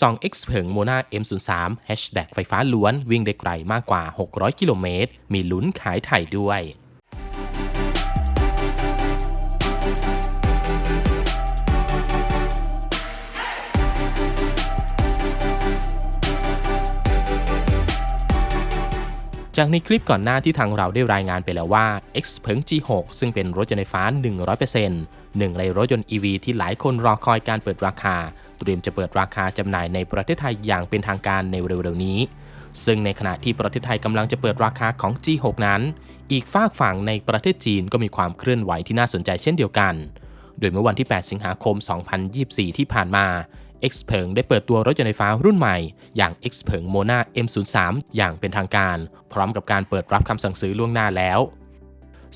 2X เผิงโมนา M03 แฮชแบ็กไฟฟ้าล้วนวิ่งได้ไกลมากกว่า 600 กิโลเมตร มีลุ้นขายไถ่ด้วยจากในคลิปก่อนหน้าที่ทางเราได้รายงานไปแล้วว่า X เพิง G6 ซึ่งเป็นรถยนต์ไฟฟ้า 100%หนึ่งในรถยนต์ EV ที่หลายคนรอคอยการเปิดราคา เตรียมจะเปิดราคาจำหน่ายในประเทศไทยอย่างเป็นทางการในเร็วๆนี้ ซึ่งในขณะที่ประเทศไทยกำลังจะเปิดราคาของ G6 นั้น อีกฝากฝั่งในประเทศจีนก็มีความเคลื่อนไหวที่น่าสนใจเช่นเดียวกัน โดยเมื่อวันที่ 8 สิงหาคม 2024 ที่ผ่านมา X เพิงได้เปิดตัวรถยนต์ไฟฟ้ารุ่นใหม่ อย่าง X เพิงโมนา M03 อย่างเป็นทางการ พร้อมกับการเปิดรับคำสั่งซื้อล่วงหน้าแล้ว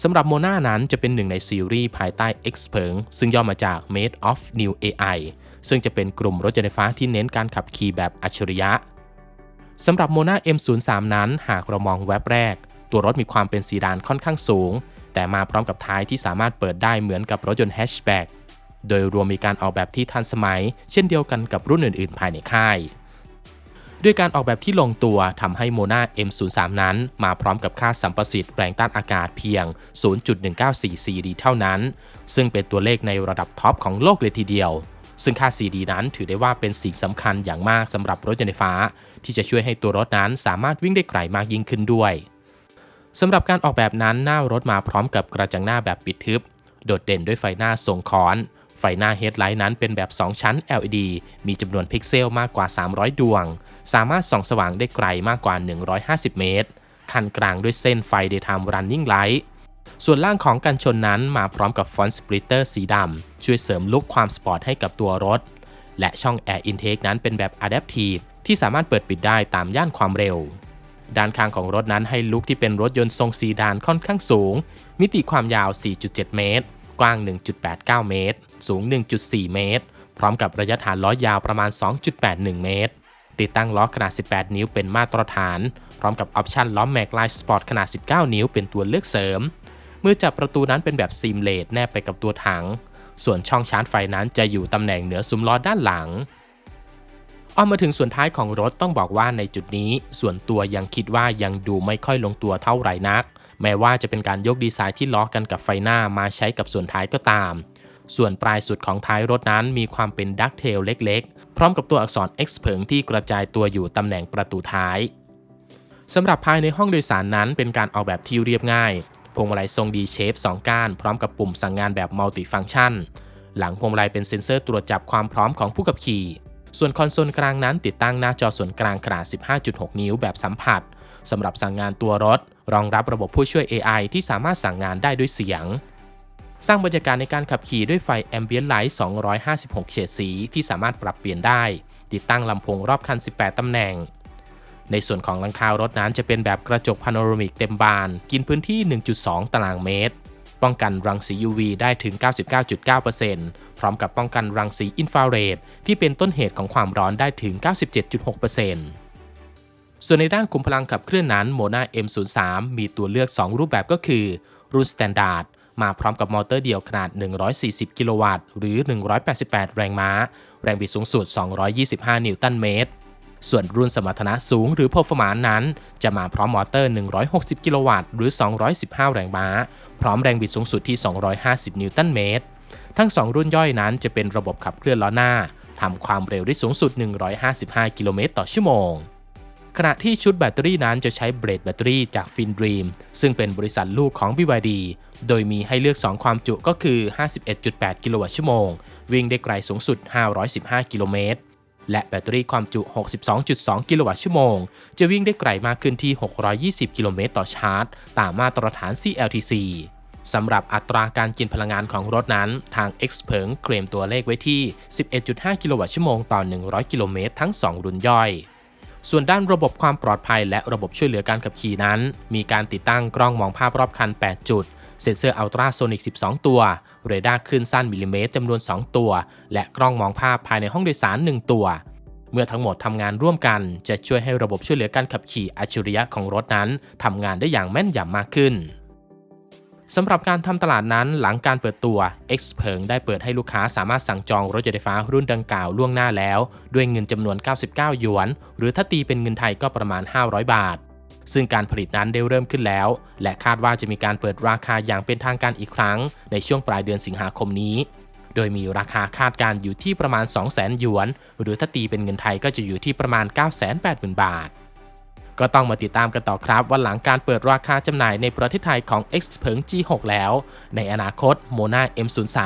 สำหรับโมนานั้นจะเป็นหนึ่งในซีรีส์ภายใต้ X เพิงซึ่งย่อมาจาก Made of New AI ซึ่งจะเป็นกลุ่มรถยนต์ไฟฟ้าที่เน้นการขับขี่แบบอัจฉริยะสำหรับโมนา M03 นั้นหากเรามองแวบแรก ตัวรถมีความเป็นซีดานค่อนข้างสูง แต่มาพร้อมกับท้ายที่สามารถเปิดได้เหมือนกับรถยนต์แฮชแบ็กโดยรวมมีการออกแบบที่ทันสมัย เช่นเดียวกันกับรุ่นอื่น ๆ ภายในค่าย ด้วยการออกแบบที่ลงตัวทำให้โมนา M03 นั้น มาพร้อมกับค่าสัมประสิทธิ์แรงต้านอากาศเพียง 0.194 CD เท่านั้น ซึ่งเป็นตัวเลขในระดับท็อปของโลกเลยทีเดียว ซึ่งค่า CD นั้นถือได้ว่าเป็นสิ่งสำคัญอย่างมากสำหรับรถยนต์ไฟฟ้า ที่จะช่วยให้ตัวรถนั้นสามารถวิ่งได้ไกลมากยิ่งขึ้นด้วยสำหรับการออกแบบนั้นหน้ารถมาพร้อมกับกระจังหน้าแบบปิดทึบ โดดเด่นด้วยไฟหน้าทรงค้อน ไฟหน้าเฮดไลท์นั้นเป็นแบบ 2 ชั้น LED มีจำนวนพิกเซลมากกว่า 300 ดวง สามารถส่องสว่างได้ไกลมากกว่า 150 เมตรคันกลางด้วยเส้นไฟ Daytime Running Light ส่วนล่างของกันชนนั้นมาพร้อมกับฟอนต์สปลิตเตอร์สีดำ ช่วยเสริมลุคความสปอร์ตให้กับตัวรถ และช่อง Air Intake นั้นเป็นแบบ Adaptive ที่สามารถเปิดปิดได้ตามย่านความเร็ว ด้านข้างของรถนั้นให้ลุคที่เป็นรถยนต์ทรงซีดานค่อนข้างสูง มิติความยาว 4.7 เมตร กว้าง 1.89 เมตร สูง 1.4 เมตร พร้อมกับระยะฐานล้อยาวประมาณ 2.81 เมตร ติดตั้งล้อขนาด 18 นิ้วเป็นมาตรฐาน พร้อมกับออปชั่นล้อแม็กไลน์สปอร์ตขนาด 19 นิ้วเป็นตัวเลือกเสริม มือจับประตูนั้นเป็นแบบซีมเลดแนบไปกับตัวถัง ส่วนช่องชาร์จไฟนั้นจะอยู่ตำแหน่งเหนือซุ้มล้อด้านหลัง เอามาถึงส่วนท้ายของรถต้องบอกว่าในจุดนี้ ส่วนตัวยังคิดว่ายังดูไม่ค่อยลงตัวเท่าไหร่นัก แม้ว่าจะเป็นการยกดีไซน์ที่ล้อกันกับไฟหน้ามาใช้กับส่วนท้ายก็ตาม ส่วนปลายสุดของท้ายรถนั้นมีความเป็นดักเทลเล็กๆ พร้อมกับตัวอักษร X เผิงที่กระจายตัวอยู่ตำแหน่งประตูท้ายสำหรับภายในห้องโดยสารนั้นเป็นการออกแบบที่เรียบง่าย พวงมาลัยทรงดีเชฟ2ก้านพร้อมกับปุ่มสั่งงานแบบมัลติฟัง c t ชัน หลังพวงมาลัยเป็นเซ็นเซอร์ตรวจจับความพร้อมของผู้ขับขี่ ส่วนคอนโซลกลางนั้นติดตั้งหน้าจอส่วนกลางขนาด 15.6 นิ้วแบบสัมผัสสำหรับสั่งงานตัวรถ รองรับระบบผู้ช่วย AI ที่สามารถสั่งงานได้ด้วยเสียง สร้างบรรยากาศในการขับขี่ด้วยไฟ Ambient Light 256 เฉดสีที่สามารถปรับเปลี่ยนได้ ติดตั้งลำโพงรอบคัน 18 ตำแหน่ง ในส่วนของหลังคารถนั้นจะเป็นแบบกระจกพาโนรามิกเต็มบาน กินพื้นที่ 1.2 ตารางเมตร ป้องกันรังสี UV ได้ถึง 99.9%พร้อมกับป้องกันรังสีอินฟราเรดที่เป็นต้นเหตุของความร้อนได้ถึง 97.6%ส่วนในด้านคุมพลังขับเคลื่อนนั้นโมนา M03 มีตัวเลือก 2 รูปแบบก็คือ รุ่น Standard มาพร้อมกับมอเตอร์เดียวขนาด 140 กิโลวัตต์ หรือ 188 แรงม้า แรงบิดสูงสุด 225 นิวตันเมตร ส่วนรุ่นสมรรถนะสูงหรือ Performance นั้น จะมาพร้อมมอเตอร์ 160 กิโลวัตต์หรือ 215 แรงม้า พร้อมแรงบิดสูงสุดที่ 250 นิวตันเมตร ทั้ง 2 รุ่นย่อยนั้นจะเป็นระบบขับเคลื่อนล้อหน้าทำความเร็วได้สูงสุด 155 กิโลเมตรต่อชั่วโมงขณะที่ชุดแบตเตอรี่นั้นจะใช้เบรดแบตเตอรี่จาก FinDream ซึ่งเป็นบริษัทลูกของ BYD โดยมีให้เลือก 2 ความจุก็คือ 51.8 กิโลวัตต์ชั่วโมง วิ่งได้ไกลสูงสุด 515 กิโลเมตร และแบตเตอรี่ความจุ 62.2 กิโลวัตต์ชั่วโมง จะวิ่งได้ไกลมากขึ้นที่ 620 กิโลเมตรต่อชาร์จ ตามมาตรฐาน CLTC สำหรับอัตราการกินพลังงานของรถนั้น ทาง X เพิงเคลมตัวเลขไว้ที่ 11.5 กิโลวัตต์ชั่วโมงต่อ 100 กิโลเมตรทั้ง 2 รุ่นย่อย ส่วนด้านระบบความปลอดภัยและระบบช่วยเหลือการขับขี่นั้น มีการติดตั้งกล้องมองภาพรอบคัน 8 จุด เซ็นเซอร์อัลตราโซนิก 12 ตัว เรดาร์คลื่นสั้นมิลลิเมตรจำนวน 2 ตัว และกล้องมองภาพภายในห้องโดยสาร 1 ตัว เมื่อทั้งหมดทำงานร่วมกันจะช่วยให้ระบบช่วยเหลือการขับขี่อัจฉริยะของรถนั้นทำงานได้อย่างแม่นยำมากขึ้นสำหรับการทำตลาดนั้นหลังการเปิดตัว X เพิงได้เปิดให้ลูกค้าสามารถสั่งจองรถยนต์ไฟฟ้ารุ่นดังกล่าวล่วงหน้าแล้ว ด้วยเงินจำนวน 99 หยวน หรือถ้าตีเป็นเงินไทยก็ประมาณ 500 บาท ซึ่งการผลิตนั้นได้เริ่มขึ้นแล้ว และคาดว่าจะมีการเปิดราคาอย่างเป็นทางการอีกครั้ง ในช่วงปลายเดือนสิงหาคมนี้ โดยมีราคาคาดการอยู่ที่ประมาณ 200,000หยวน หรือถ้าตีเป็นเงินไทยก็จะอยู่ที่ประมาณ 980,000 บาท ก็ต้องมาติดตามกันต่อครับว่าหลังการเปิดราคาจำหน่ายในประเทศไทยของ X เพิง G6 แล้ว ในอนาคต Mona M03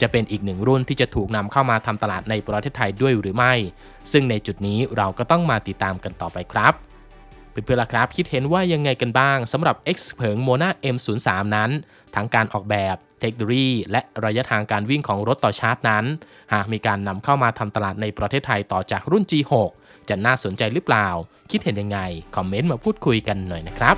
จะเป็นอีกหนึ่งรุ่นที่จะถูกนำเข้ามาทำตลาดในประเทศไทยด้วยหรือไม่ ซึ่งในจุดนี้เราก็ต้องมาติดตามกันต่อไปครับ เพื่อนๆล่ะครับ คิดเห็นว่ายังไงกันบ้างสำหรับ X เพิง Mona M03 นั้น ทั้งการออกแบบเทคโนโลยีและระยะทางการวิ่งของรถต่อชาร์จนั้น หากมีการนำเข้ามาทำตลาดในประเทศไทยต่อจากรุ่น G6 จะน่าสนใจหรือเปล่า คิดเห็นยังไง คอมเมนต์มาพูดคุยกันหน่อยนะครับ